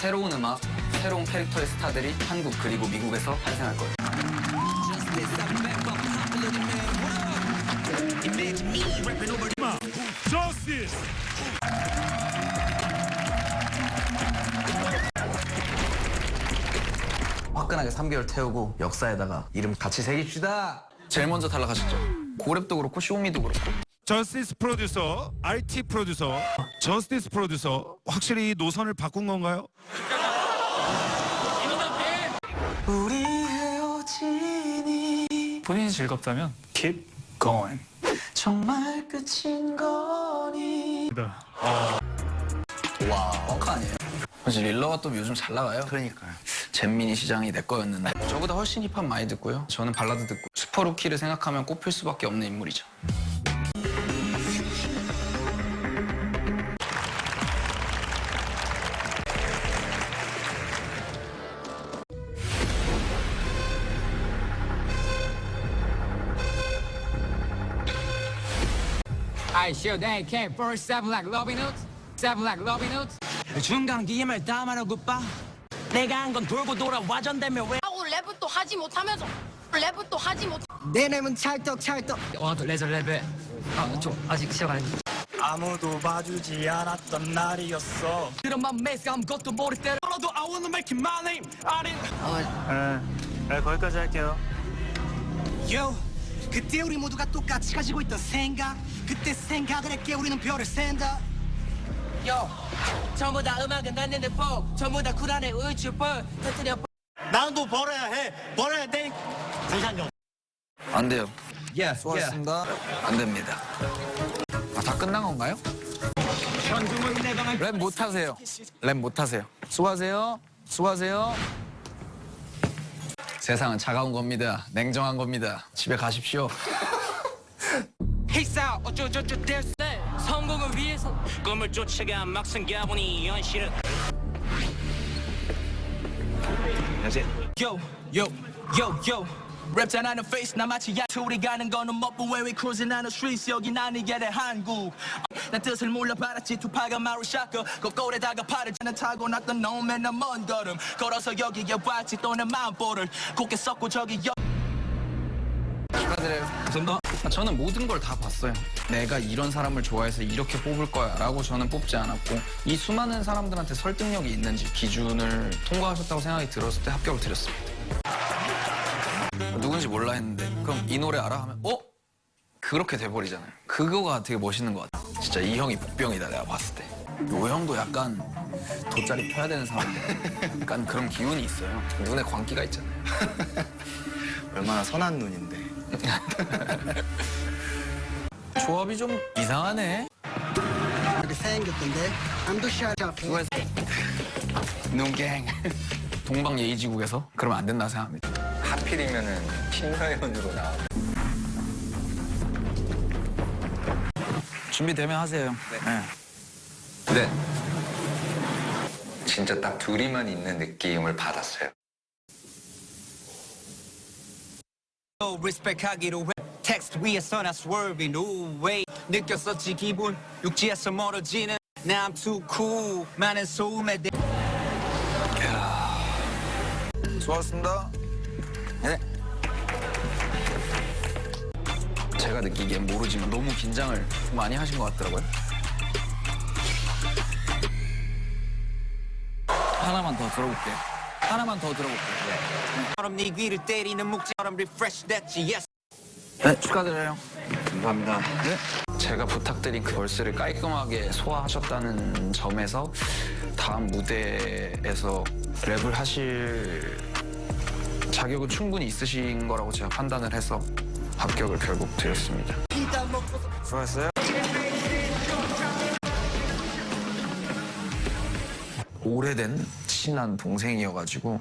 새로운 음악, 새로운 캐릭터의 스타들이 한국 그리고 미국에서 탄생할 거예요. 화끈하게 3개월 태우고 역사에다가 이름 같이 새깁시다. 제일 먼저 탈락하셨죠. 고랩도 그렇고 쇼미도 그렇고 저스티스 프로듀서, IT 프로듀서, 저스티스 프로듀서 확실히 노선을 바꾼 건가요? 우리 헤어지니 본인이 즐겁다면 keep going. 정말 끝인 거니? 와 뻥카 아니에요? 사실 릴러가 또 요즘 잘 나가요. 그러니까요. 잼민이 시장이 내 거였는데. 저보다 훨씬 힙합 많이 듣고요. 저는 발라드 듣고. 슈퍼루키를 생각하면 꼽힐 수밖에 없는 인물이죠 I sure they came first step like Robin Hood step like Robin Hood 중간 기임을 담아라고 봐 내가 한 건 돌고 돌아 와전되며 왜 하고 또 하지 못하면서. 또 하지 못 내 랩은 찰떡찰떡. 와도 레저 레벨 아저 아직 시작 안 했는데 아무도 봐주지 않았던 날이었어. 그런 맘 매스 아무것도 모를 때로 너도 I wanna make it my name 아닌 네, 네 거기까지 할게요. Yo 그때 우리 모두가 똑같이 가지고 있던 생각 그때 생각을 했기에 우리는 별을 샌다. Yo 전부 다 음악은 났는데 뻑 전부 다 쿨한의 울출벌 터뜨려 나도 벌어야 해 벌어야 돼. 잠시만요 안 돼요. 예 수고하셨습니다. 안 됩니다. 아, 다 끝난 건가요? 랩 못하세요. 랩 못하세요. 수고하세요. 수고하세요 세상은 차가운 겁니다. 냉정한 겁니다. 집에 가십시오. 히사 어쩌저쩌 될수 성공을 위해서 꿈을 쫓아가 막상 가보니 현실은 Yo, yo, yo, yo. 랩 잘 하는 face 나 마치 야채 우리 가는 거는 먹고 where we cruising on the streets 여기 나는 게내 한국 난 뜻을 몰라받았지. 투파가 마루 샤커 거울에다가 팔을 차는 타고났던 놈의 나먼 걸음. 걸어서 여기에 왔지. 또내 마음보를 곱게 썩고 저기 여 축하드려요. 감사합니다. 아, 저는 모든 걸 다 봤어요. 내가 이런 사람을 좋아해서 이렇게 뽑을 거야 라고 저는 뽑지 않았고 이 수많은 사람들한테 설득력이 있는지 기준을 통과하셨다고 생각이 들었을 때 합격을 드렸습니다. 누군지 몰라 했는데 그럼 이 노래 알아? 하면 어? 그렇게 돼버리잖아요. 그거가 되게 멋있는 것 같아요. 진짜 이 형이 복병이다 내가 봤을 때. 요 형도 약간 돗자리 펴야 되는 사람 약간 그런 기운이 있어요. 눈에 광기가 있잖아요. 얼마나 선한 눈인데. 조합이 좀 이상하네. 이렇게 생겼던데. 수고했어. 눈갱. 동방 예의지국에서? 그러면 안 된다 생각합니다. 하필이면은 신사연으로 나와. 준비되면 하세요. 네. 네. 진짜 딱 둘이만 있는 느낌을 받았어요. 리스펙하기로 해 텍스트 위에서 나 swerving 느꼈었지 기분 육지에서 멀어지는 나 I'm too cool 많은 소음에 대 수고하셨습니다. 네. 제가 느끼기엔 모르지만 너무 긴장을 좀 많이 하신 것 같더라고요. 하나만 더 들어볼게요. 하나만 더 들어볼게요. 처럼 네 귀를 때리는 묵지처럼 refresh 됐지 yes 네, 축하드려요. 감사합니다. 네. 제가 부탁드린 그 벌스를 깔끔하게 소화하셨다는 점에서 다음 무대에서 랩을 하실 자격은 충분히 있으신 거라고 제가 판단을 해서 합격을 결국 드렸습니다. 수고하셨어요. 오래된 친한 동생이어가지고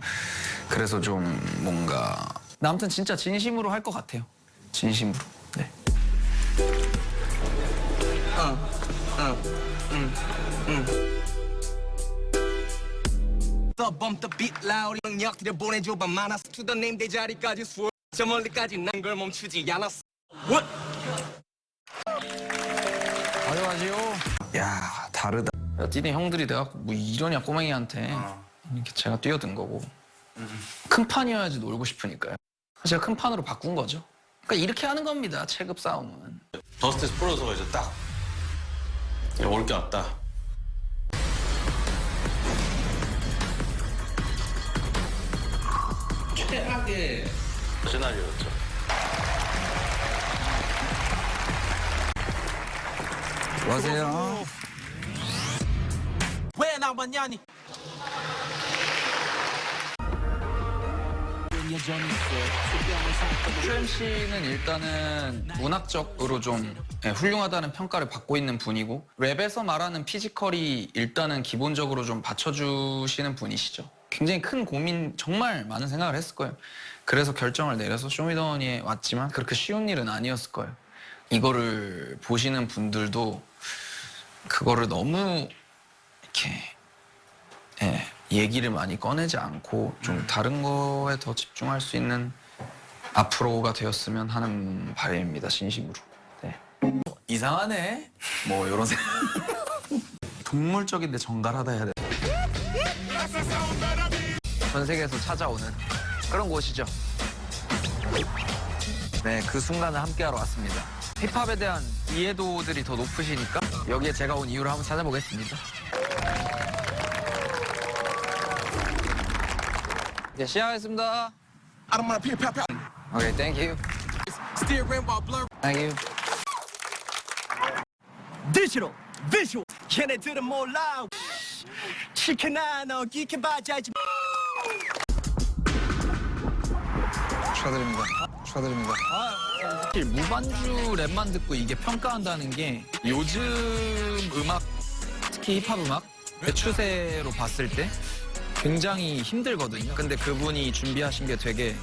그래서 좀 뭔가 나 아무튼 진짜 진심으로 할 것 같아요. 진심으로. 네. The bump the beat loud 능력들을 보내줘봐 많았어 To the name 내 자리까지 swerve 저 멀리까지 난 걸 멈추지 않았어 What? 가져가지요. 야 다르다. 야, 니네 형들이 내가 뭐 이러냐 꼬맹이한테. 이렇게 제가 뛰어든 거고 큰 판이어야지 놀고 싶으니까요. 제가 큰 판으로 바꾼 거죠. 그러니까 이렇게 하는 겁니다. 체급 싸움은. 저스티스 프로듀서가 이제 딱 올 게 왔다. 최악의 시나리오였죠. 안녕하세요. 왜 나왔냐니 슈엠 씨는 일단은 문학적으로 좀 예, 훌륭하다는 평가를 받고 있는 분이고 랩에서 말하는 피지컬이 일단은 기본적으로 좀 받쳐주시는 분이시죠. 굉장히 큰 고민 정말 많은 생각을 했을 거예요. 그래서 결정을 내려서 쇼미더머니에 왔지만 그렇게 쉬운 일은 아니었을 거예요. 이거를 보시는 분들도 그거를 너무 이렇게 예, 얘기를 많이 꺼내지 않고 좀 다른 거에 더 집중할 수 있는 앞으로가 되었으면 하는 바람입니다 진심으로 네. 이상하네 뭐 이런 생각 동물적인데 정갈하다 해야 돼. 전 세계에서 찾아오는 그런 곳이죠. 네, 그 순간을 함께하러 왔습니다. 힙합에 대한 이해도들이 더 높으시니까 여기에 제가 온 이유를 한번 찾아보겠습니다. 네, 시작하겠습니다. 오케이, 땡큐. Steering while blur 땡큐. 디지털 비주얼 걔네들은 몰라 치킨 하나 봐야지 축하드립니다. 축하드립니다. 사실 무반주 랩만 듣고 이게 평가한다는 게 요즘 음악, 특히 힙합 음악 의 추세로 봤을 때 굉장히 힘들거든요. 근데 그분이 준비하신 게 되게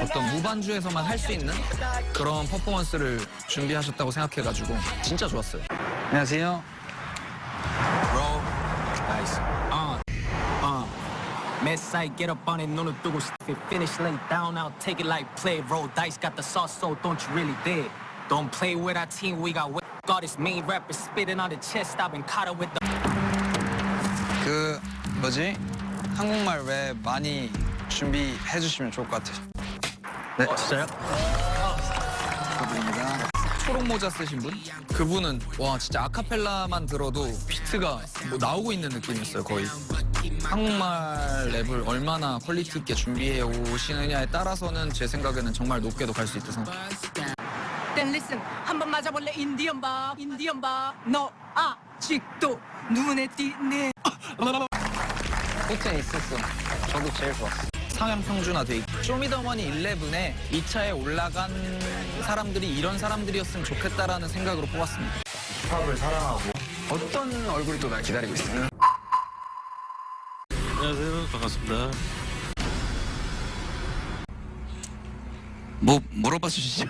어떤 무반주에서만 할 수 있는 그런 퍼포먼스를 준비하셨다고 생각해가지고 진짜 좋았어요. 안녕하세요. 나이스. Uh, Mess I get up on it, 눈을 뜨고 stiff it, finish lay down, I'll take it like play, roll dice, got the sauce, so don't you really dare. Don't play with our team, we got with God is main rapper spitting on the chest, I've been caught up with the 그 뭐지 한국말 왜 많이 준비해 주시면 좋을 것 같아요. 네. 진짜요? 축하드립니다. 초록 모자 쓰신 분? 그분은 와 진짜 아카펠라만 들어도 비트가 뭐 나오고 있는 느낌이었어요 거의. 한국말 랩을 얼마나 퀄리티 있게 준비해 오시느냐에 따라서는 제 생각에는 정말 높게도 갈 수 있다 생각. Then listen 한번 맞아볼래 인디언 바 인디언 바너 아직도 눈에 띄네 호텔 있었어. 저도 제일 좋았어. 상향 평준화 돼 있고 쇼미더머니 11에 2차에 올라간 사람들이 이런 사람들이었으면 좋겠다라는 생각으로 뽑았습니다. 힙합을 사랑하고 어떤 얼굴이 또 날 기다리고 있어요? 안녕하세요. 반갑습니다. 뭐 물어봐 주시죠.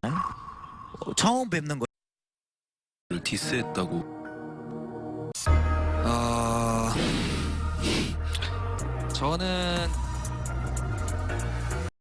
처음 뵙는 거. 디스했다고. 어... 저는